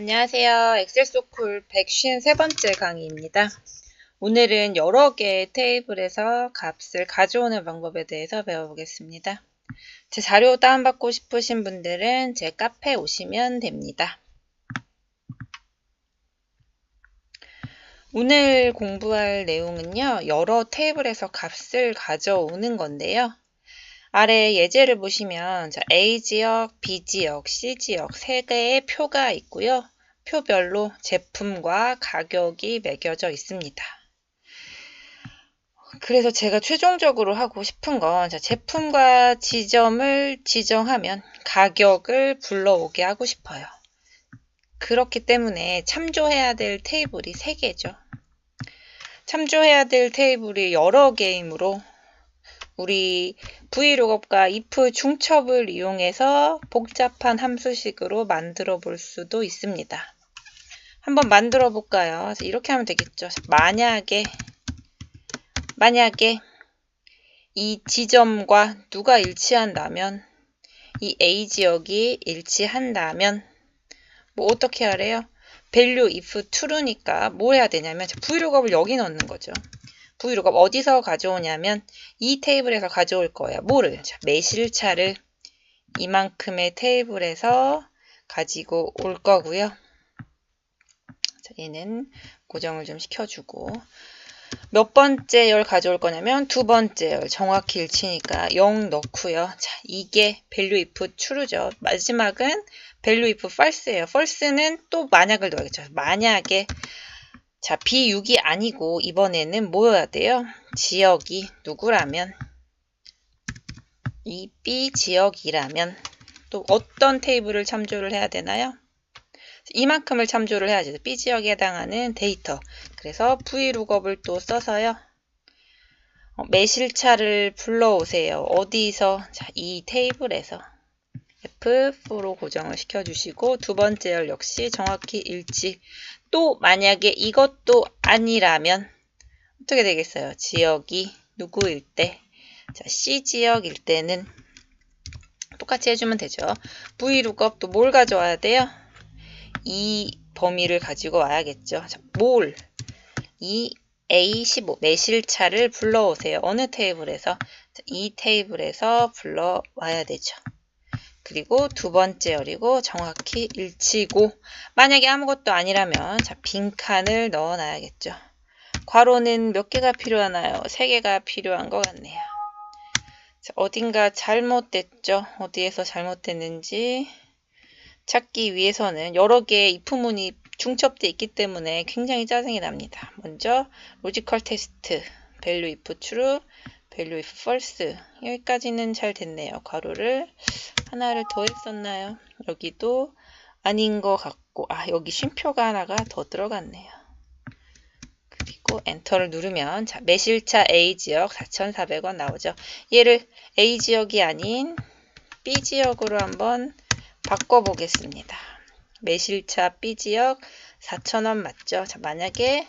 안녕하세요. 엑셀 소쿨 153번째 강의입니다. 오늘은 여러 개의 테이블에서 값을 가져오는 방법에 대해서 배워보겠습니다. 제 자료 다운받고 싶으신 분들은 제 카페에 오시면 됩니다. 오늘 공부할 내용은요. 여러 테이블에서 값을 가져오는 건데요. 아래 예제를 보시면 A 지역, B 지역, C 지역 세 개의 표가 있고요. 표별로 제품과 가격이 매겨져 있습니다. 그래서 제가 최종적으로 하고 싶은 건 제품과 지점을 지정하면 가격을 불러오게 하고 싶어요. 그렇기 때문에 참조해야 될 테이블이 3개죠. 참조해야 될 테이블이 여러 개이므로 우리 vlookup과 if 중첩을 이용해서 복잡한 함수식으로 만들어 볼 수도 있습니다. 한번 만들어 볼까요? 이렇게 하면 되겠죠. 만약에 만약에 이 지점과 누가 일치한다면 이 A 지역이 일치한다면 뭐 어떻게 하래요? value if true니까 뭘 해야 되냐면 vlookup을 여기 넣는 거죠. Vlookup 어디서 가져오냐면 이 테이블에서 가져올 거예요. 뭐를? 자, 매실차를 이만큼의 테이블에서 가지고 올 거고요. 자, 얘는 고정을 좀 시켜주고 몇 번째 열 가져올 거냐면 두 번째 열 정확히 일치니까 0 넣고요. 자, 이게 value if true죠. 마지막은 value if false예요. false는 또 만약을 넣어야겠죠. 만약에 자, B6이 아니고 이번에는 뭐여야 돼요? 지역이 누구라면 이 B 지역이라면 또 어떤 테이블을 참조를 해야 되나요? 이만큼을 참조를 해야지. B 지역에 해당하는 데이터. 그래서 vlookup을 또 써서요. 어, 매실차를 불러오세요. 어디서? 자, 이 테이블에서 F4로 고정을 시켜주시고 두 번째 열 역시 정확히 일치. 또 만약에 이것도 아니라면 어떻게 되겠어요? 지역이 누구일 때? 자, C 지역일 때는 똑같이 해주면 되죠. vlookup 또뭘 가져와야 돼요? 이 범위를 가지고 와야겠죠. 자, 뭘? 이 A15 매실차를 불러오세요. 어느 테이블에서? 자, 이 테이블에서 불러와야 되죠. 그리고 두 번째 열이고 정확히 일치고 만약에 아무것도 아니라면 자 빈칸을 넣어 놔야겠죠. 괄호는 몇 개가 필요하나요? 세 개가 필요한 것 같네요. 자, 어딘가 잘못됐죠? 어디에서 잘못됐는지 찾기 위해서는 여러 개의 if문이 중첩되어 있기 때문에 굉장히 짜증이 납니다. 먼저 로지컬 테스트, value if true, value if false 여기까지는 잘 됐네요. 괄호를 하나를 더 했었나요? 여기도 아닌 것 같고 아 여기 쉼표가 하나가 더 들어갔네요. 그리고 엔터를 누르면 자 매실차 A 지역 4,400원 나오죠. 얘를 A 지역이 아닌 B 지역으로 한번 바꿔보겠습니다. 매실차 B 지역 4,000원 맞죠? 자 만약에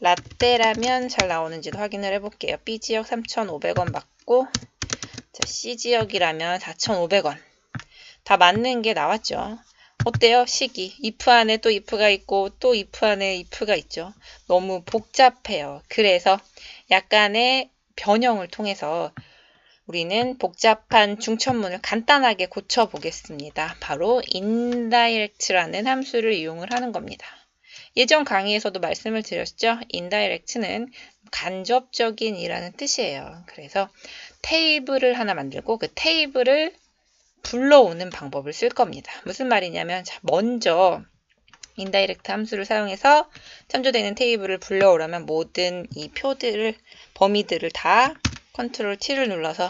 라떼라면 잘 나오는지도 확인을 해볼게요. B 지역 3,500원 맞고 자, C 지역이라면 4,500원 다 맞는 게 나왔죠. 어때요? 시기. if 안에 또 if가 있고 또 if 안에 if가 있죠. 너무 복잡해요. 그래서 약간의 변형을 통해서 우리는 복잡한 중천문을 간단하게 고쳐보겠습니다. 바로 indirect라는 함수를 이용을 하는 겁니다. 예전 강의에서도 말씀을 드렸죠. indirect는 간접적인 이라는 뜻이에요. 그래서 테이블을 하나 만들고 그 테이블을 불러오는 방법을 쓸 겁니다. 무슨 말이냐면 먼저 인다이렉트 함수를 사용해서 참조되는 테이블을 불러오려면 모든 이 표들을 범위들을 다 컨트롤 T를 눌러서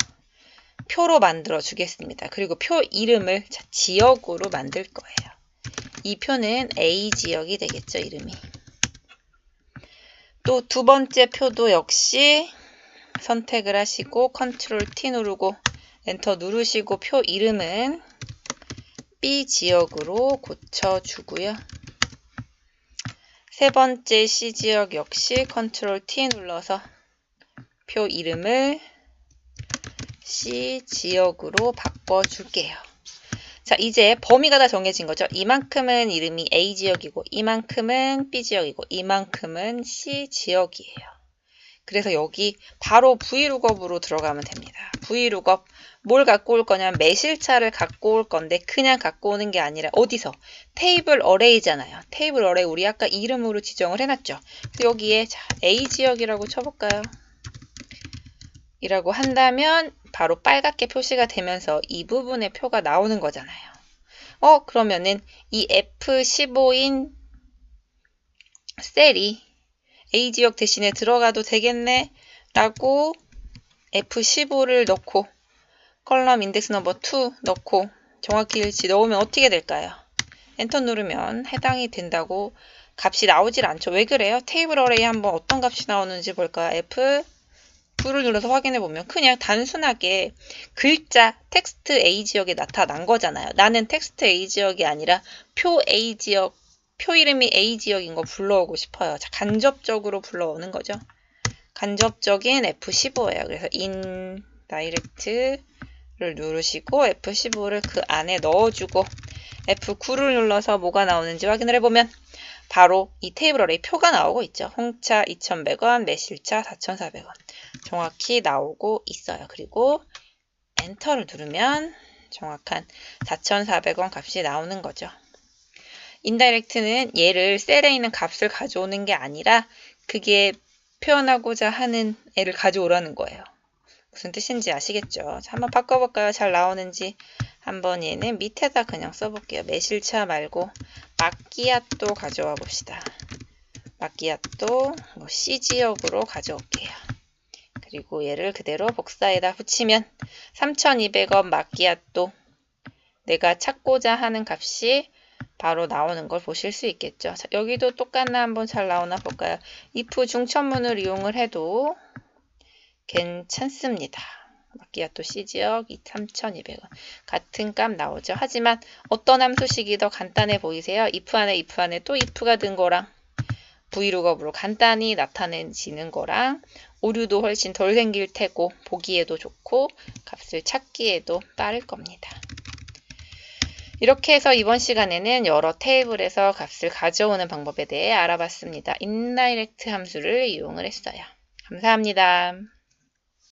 표로 만들어 주겠습니다. 그리고 표 이름을 지역으로 만들 거예요. 이 표는 A 지역이 되겠죠, 이름이. 또 두 번째 표도 역시 선택을 하시고 컨트롤 T 누르고 엔터 누르시고 표 이름은 B 지역으로 고쳐주고요. 세 번째 C 지역 역시 컨트롤 T 눌러서 표 이름을 C 지역으로 바꿔줄게요. 자, 이제 범위가 다 정해진 거죠. 이만큼은 이름이 A 지역이고, 이만큼은 B 지역이고, 이만큼은 C 지역이에요. 그래서 여기 바로 vlookup으로 들어가면 됩니다. vlookup 뭘 갖고 올 거냐면 매실차를 갖고 올 건데 그냥 갖고 오는 게 아니라 어디서? 테이블 어레이잖아요. 테이블 어레이 우리 아까 이름으로 지정을 해놨죠. 여기에 자, A 지역이라고 쳐볼까요? 이라고 한다면 바로 빨갛게 표시가 되면서 이 부분의 표가 나오는 거잖아요. 어 그러면은 이 F15인 셀이 A 지역 대신에 들어가도 되겠네 라고 F15를 넣고 컬럼 인덱스 넘버 2 넣고 정확히 일치 넣으면 어떻게 될까요? 엔터 누르면 해당이 된다고 값이 나오질 않죠. 왜 그래요? 테이블 어레이 한번 어떤 값이 나오는지 볼까요? F 9를 눌러서 확인해 보면 그냥 단순하게 글자 텍스트 A 지역에 나타난 거잖아요. 나는 텍스트 A 지역이 아니라 표 A 지역, 표 이름이 A 지역인 거 불러오고 싶어요. 자, 간접적으로 불러오는 거죠. 간접적인 F15예요. 그래서 in direct를 누르시고 F15를 그 안에 넣어주고 F9를 눌러서 뭐가 나오는지 확인을 해보면 바로 이 테이블 어레이 표가 나오고 있죠. 홍차 2,100원, 매실차 4,400원. 정확히 나오고 있어요. 그리고 엔터를 누르면 정확한 4,400원 값이 나오는 거죠. 인다이렉트는 얘를 셀에 있는 값을 가져오는 게 아니라 그게 표현하고자 하는 애를 가져오라는 거예요. 무슨 뜻인지 아시겠죠? 자, 한번 바꿔볼까요? 잘 나오는지 한번 얘는 밑에다 그냥 써볼게요. 매실차 말고 마끼아또 가져와 봅시다. 마끼아또 뭐 C 지역으로 가져올게요. 그리고 얘를 그대로 복사에다 붙이면 3200원 마끼아또 내가 찾고자 하는 값이 바로 나오는 걸 보실 수 있겠죠. 자, 여기도 똑같나 한번 잘 나오나 볼까요? if 중천문을 이용을 해도 괜찮습니다. 마키아토 C지역 32,200원 같은 값 나오죠. 하지만 어떤 함수식이 더 간단해 보이세요? if 안에 if 안에 또 if가 든 거랑 vlookup으로 간단히 나타내지는 거랑 오류도 훨씬 덜 생길 테고 보기에도 좋고 값을 찾기에도 빠를 겁니다. 이렇게 해서 이번 시간에는 여러 테이블에서 값을 가져오는 방법에 대해 알아봤습니다. indirect 함수를 이용을 했어요. 감사합니다.